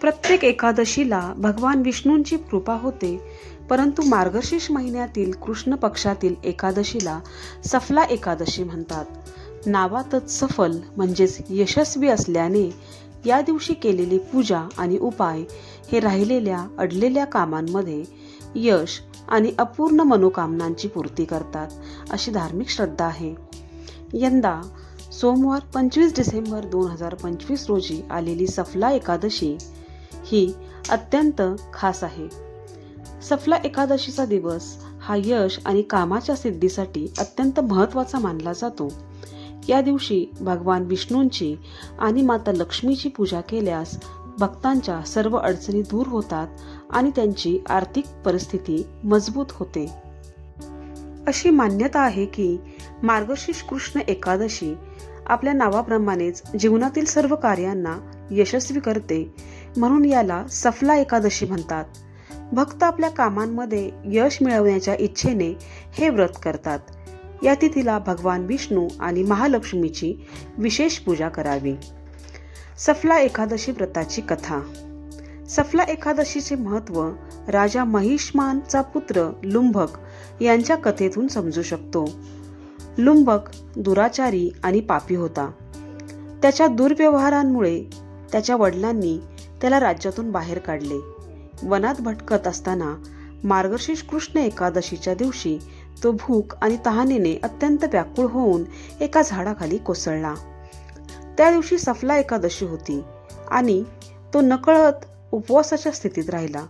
प्रत्येक एकादशीला भगवान विष्णूंची कृपा होते. परंतु मार्गशीर्ष महिन्यातील कृष्ण पक्षातील एकादशीला सफला एकादशी म्हणतात. नावातच सफल म्हणजेच यशस्वी असल्याने या दिवशी केलेली पूजा आणि उपाय हे राहिलेल्या अडलेल्या कामांमध्ये यश आणि अपूर्ण मनोकामनांची पूर्ती करतात अशी धार्मिक श्रद्धा आहे. यंदा सोमवार पंचवीस डिसेंबर दोन हजार पंचवीस रोजी आलेली सफला एकादशी ही अत्यंत खास आहे. सफला एकादशीचा दिवस हा यश आणि कामाच्या सिद्धीसाठी अत्यंत महत्त्वाचा मानला जातो. या दिवशी भगवान विष्णूंची आणि माता लक्ष्मीची पूजा केल्यास भक्तांच्या सर्व अडचणी दूर होतात आणि त्यांची आर्थिक परिस्थिती मजबूत होते. अशी मान्यता आहे की मार्गशीर्ष कृष्ण एकादशी आपल्या नावाप्रमाणेच जीवनातील सर्व कार्यांना यशस्वी करते म्हणून याला सफला एकादशी म्हणतात. भक्त आपल्या कामांमध्ये यश मिळवण्याच्या इच्छेने हे व्रत करतात. या तिथीला भगवान विष्णू आणि महालक्ष्मीची विशेष पूजा करावी. सफला एकादशी व्रताची कथा. सफला एकादशीचे महत्त्व राजा महिष्मानचा पुत्र लुंभक यांच्या कथेतून समजू शकतो. लुंबक दुराचारी आणि पापी होता. त्याच्या दुर्व्यवहारांमुळे त्याच्या वडिलांनी त्याला राज्यातून बाहेर काढले. वनात भटकत असताना मार्गशीर्ष कृष्ण एकादशीच्या दिवशी तो भूक आणि तहानेने अत्यंत व्याकुळ होऊन एका झाडाखाली कोसळला. त्या दिवशी सफला एकादशी होती आणि तो नकळत उपवासाच्या स्थितीत राहिला.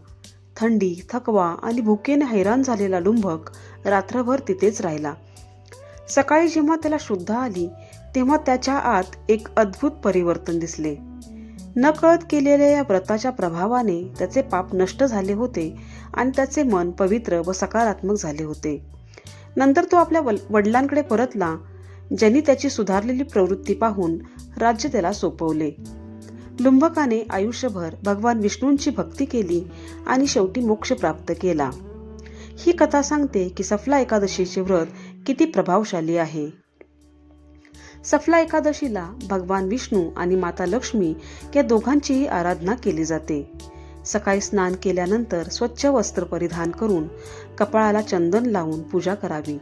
थंडी थकवा आणि भुकेने हैराण झालेला लुंभक रात्रभर तिथेच राहिला. सकाळी जेव्हा त्याला शुद्ध आली तेव्हा त्याच्या आत एक अद्भुत परिवर्तन दिसले. नकळत केलेल्या या व्रताच्या प्रभावाने त्याचे पाप नष्ट झाले होते आणि त्याचे मन पवित्र व सकारात्मक झाले होते. नंतर तो आपल्या वडिलांकडे परतला ज्यांनी त्याची सुधारलेली प्रवृत्ती पाहून राज्य त्याला सोपवले. लुंबकाने आयुष्यभर भगवान विष्णूंची भक्ती केली आणि शेवटी मोक्ष प्राप्त केला. ही कथा सांगते की सफला एकादशीचे व्रत किती प्रभावशाली आहे. सफला एकादशीला भगवान विष्णू आणि माता लक्ष्मी या दोघांचीही आराधना केली जाते. सकाळी स्नान केल्यानंतर स्वच्छ वस्त्र परिधान करून कपाळाला चंदन लावून पूजा करावी.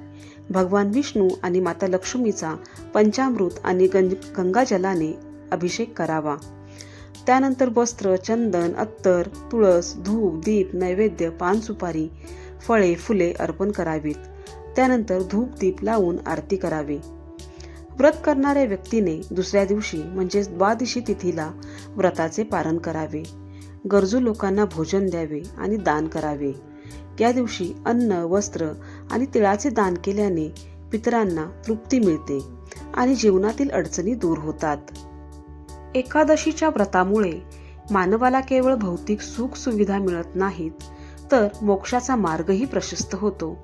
भगवान विष्णू आणि माता लक्ष्मीचा पंचामृत आणि गंगाजलाने अभिषेक करावा. त्यानंतर वस्त्र चंदन अत्तर तुळस धूप दीप नैवेद्य पान सुपारी फळे फुले अर्पण करावीत. त्यानंतर धूप दीप लावून आरती करावी. व्रत करणाऱ्या व्यक्तीने दुसऱ्या दिवशी म्हणजे द्वादशी तिथीला व्रताचे पारण करावे. गरजू लोकांना भोजन द्यावे आणि दान करावे. या दिवशी अन्न वस्त्र आणि तिळाचे दान केल्याने पितरांना तृप्ती मिळते आणि जीवनातील अडचणी दूर होतात. एकादशीच्या व्रतामुळे मानवाला केवळ भौतिक सुख सुविधा मिळत नाहीत तर मोक्षाचा मार्गही प्रशस्त होतो.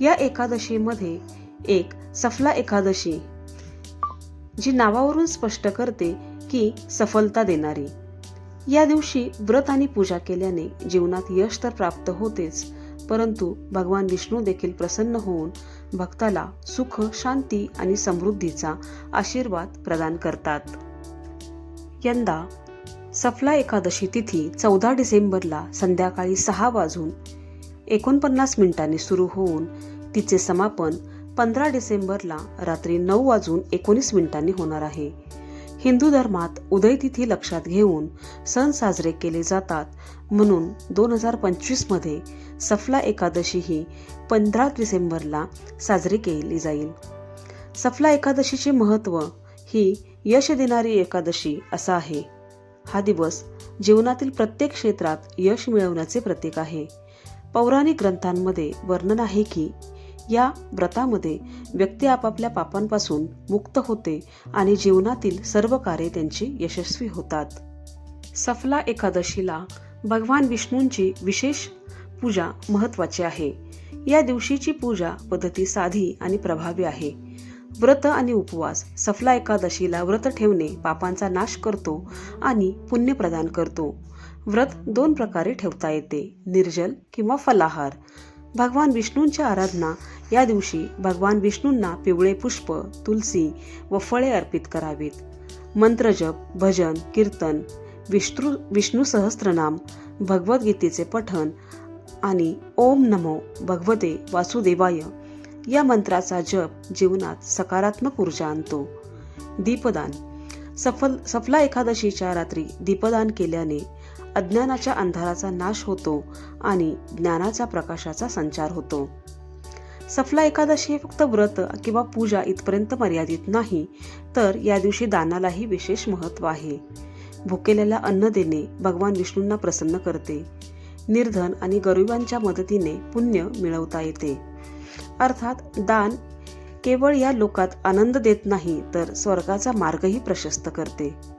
या एकादशीमध्ये एक सफला एकादशी जी नावावरून स्पष्ट करते की सफलता देणारी. या दिवशी व्रत आणि पूजा केल्याने जीवनात यश तर प्राप्त होतेच परंतु भगवान विष्णू देखील प्रसन्न होऊन भक्ताला सुख शांती आणि समृद्धीचा आशीर्वाद प्रदान करतात. यंदा सफला एकादशी तिथी चौदा डिसेंबरला संध्याकाळी सहा वाजून एकोणपन्नास मिनिटांनी सुरू होऊन तिचे समापन पंधरा डिसेंबरला रात्री नऊ वाजून एकोणीस मिनिटांनी होणार आहे. हिंदू धर्मात उदयतिथी लक्षात घेऊन सण साजरे केले जातात. म्हणून दोन हजार पंचवीसमध्ये सफला एकादशी ही पंधरा डिसेंबरला साजरी केली जाईल. सफला एकादशीचे महत्त्व ही यश देणारी एकादशी असा आहे. हा दिवस जीवनातील प्रत्येक क्षेत्रात यश मिळवण्याचे प्रतीक आहे. पौराणिक ग्रंथांमध्ये वर्णन आहे की या व्रतामध्ये व्यक्ती आपापल्या पापांपासून मुक्त होते आणि जीवनातील सर्व कार्य त्यांची यशस्वी होतात. सफला एकादशीला भगवान विष्णूंची विशेष पूजा महत्वाची आहे. या दिवशीची पूजा पद्धती साधी आणि प्रभावी आहे. व्रत आणि उपवास सफला एकादशीला व्रत ठेवणे पापांचा नाश करतो आणि पुण्य प्रदान करतो. व्रत दोन प्रकारे ठेवता येते निर्जल किंवा फलाहार. भगवान विष्णूंची आराधना. या दिवशी भगवान विष्णूंना पिवळे पुष्प तुलसी व फळे अर्पित करावीत. मंत्रजप भजन कीर्तन विष्णू विष्णू सहस्त्रनाम भगवद्गीतेचे पठण आणि ओम नमो भगवते वासुदेवाय या मंत्राचा जप जीवनात सकारात्मक ऊर्जा आणतो. दीपदान. सफल सफला एकादशीच्या रात्री दीपदान केल्याने अज्ञानाच्या अंधाराचा नाश होतो आणि ज्ञानाच्या प्रकाशाचा संचार होतो. सफला एकादशी हे फक्त व्रत किंवा पूजा इथपर्यंत मर्यादित नाही तर या दिवशी दानालाही विशेष महत्त्व आहे. भुकेलेला अन्न देणे भगवान विष्णूंना प्रसन्न करते. निर्धन आणि गरिबांच्या मदतीने पुण्य मिळवता येते. अर्थात दान केवळ या लोकात आनंद देत नाही तर स्वर्गाचा मार्गही प्रशस्त करते.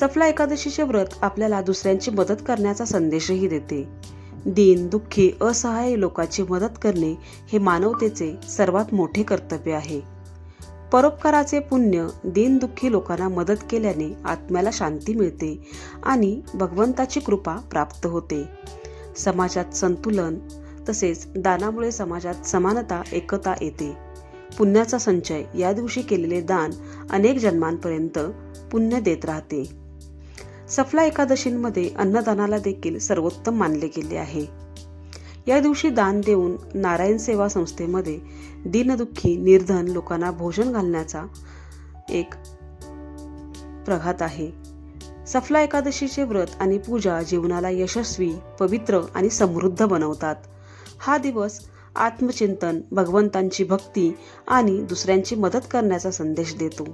सफला एकादशीचे व्रत आपल्याला दुसऱ्यांची मदत करण्याचा संदेशही देते. दीन दुःखी असहाय्य लोकांची मदत करणे हे मानवतेचे सर्वात मोठे कर्तव्य आहे. परोपकाराचे पुण्य दीनदुःखी लोकांना मदत केल्याने आत्म्याला शांती मिळते आणि भगवंताची कृपा प्राप्त होते. समाजात संतुलन तसेच दानामुळे समाजात समानता एकता येते. पुण्याचा संचय या दिवशी केलेले दान अनेक जन्मांपर्यंत पुण्य देत राहते. सफला एकादशींमध्ये अन्नदानाला देखील सर्वोत्तम मानले गेले आहे. या दिवशी दान देऊन नारायण सेवा संस्थेमध्ये दीनदुःखी निर्धन लोकांना भोजन घालण्याचा एक प्रघात आहे. सफला एकादशीचे व्रत आणि पूजा जीवनाला यशस्वी पवित्र आणि समृद्ध बनवतात. हा दिवस आत्मचिंतन भगवंतांची भक्ती आणि दुसऱ्यांची मदत करण्याचा संदेश देतो.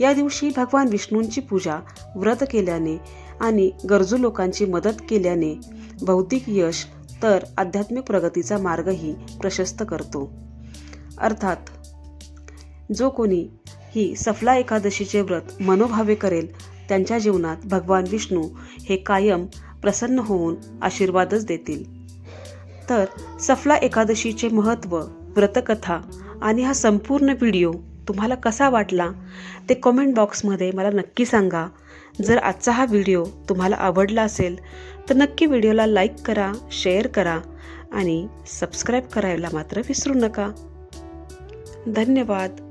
या दिवशी भगवान विष्णूंची पूजा व्रत केल्याने आणि गरजू लोकांची मदत केल्याने भौतिक यश तर आध्यात्मिक प्रगतीचा मार्गही प्रशस्त करतो. अर्थात जो कोणी ही सफला एकादशीचे व्रत मनोभावे करेल त्यांच्या जीवनात भगवान विष्णू हे कायम प्रसन्न होऊन आशीर्वादच देतील. तर सफला एकादशीचे महत्त्व व्रतकथा आणि हा संपूर्ण व्हिडिओ तुम्हाला कसा वाटला ते कमेंट बॉक्समध्ये मला नक्की सांगा. जर आजचा हा व्हिडिओ तुम्हाला आवडला असेल तर नक्की व्हिडिओला लाईक करा शेअर करा आणि सबस्क्राईब करायला मात्र विसरू नका. धन्यवाद.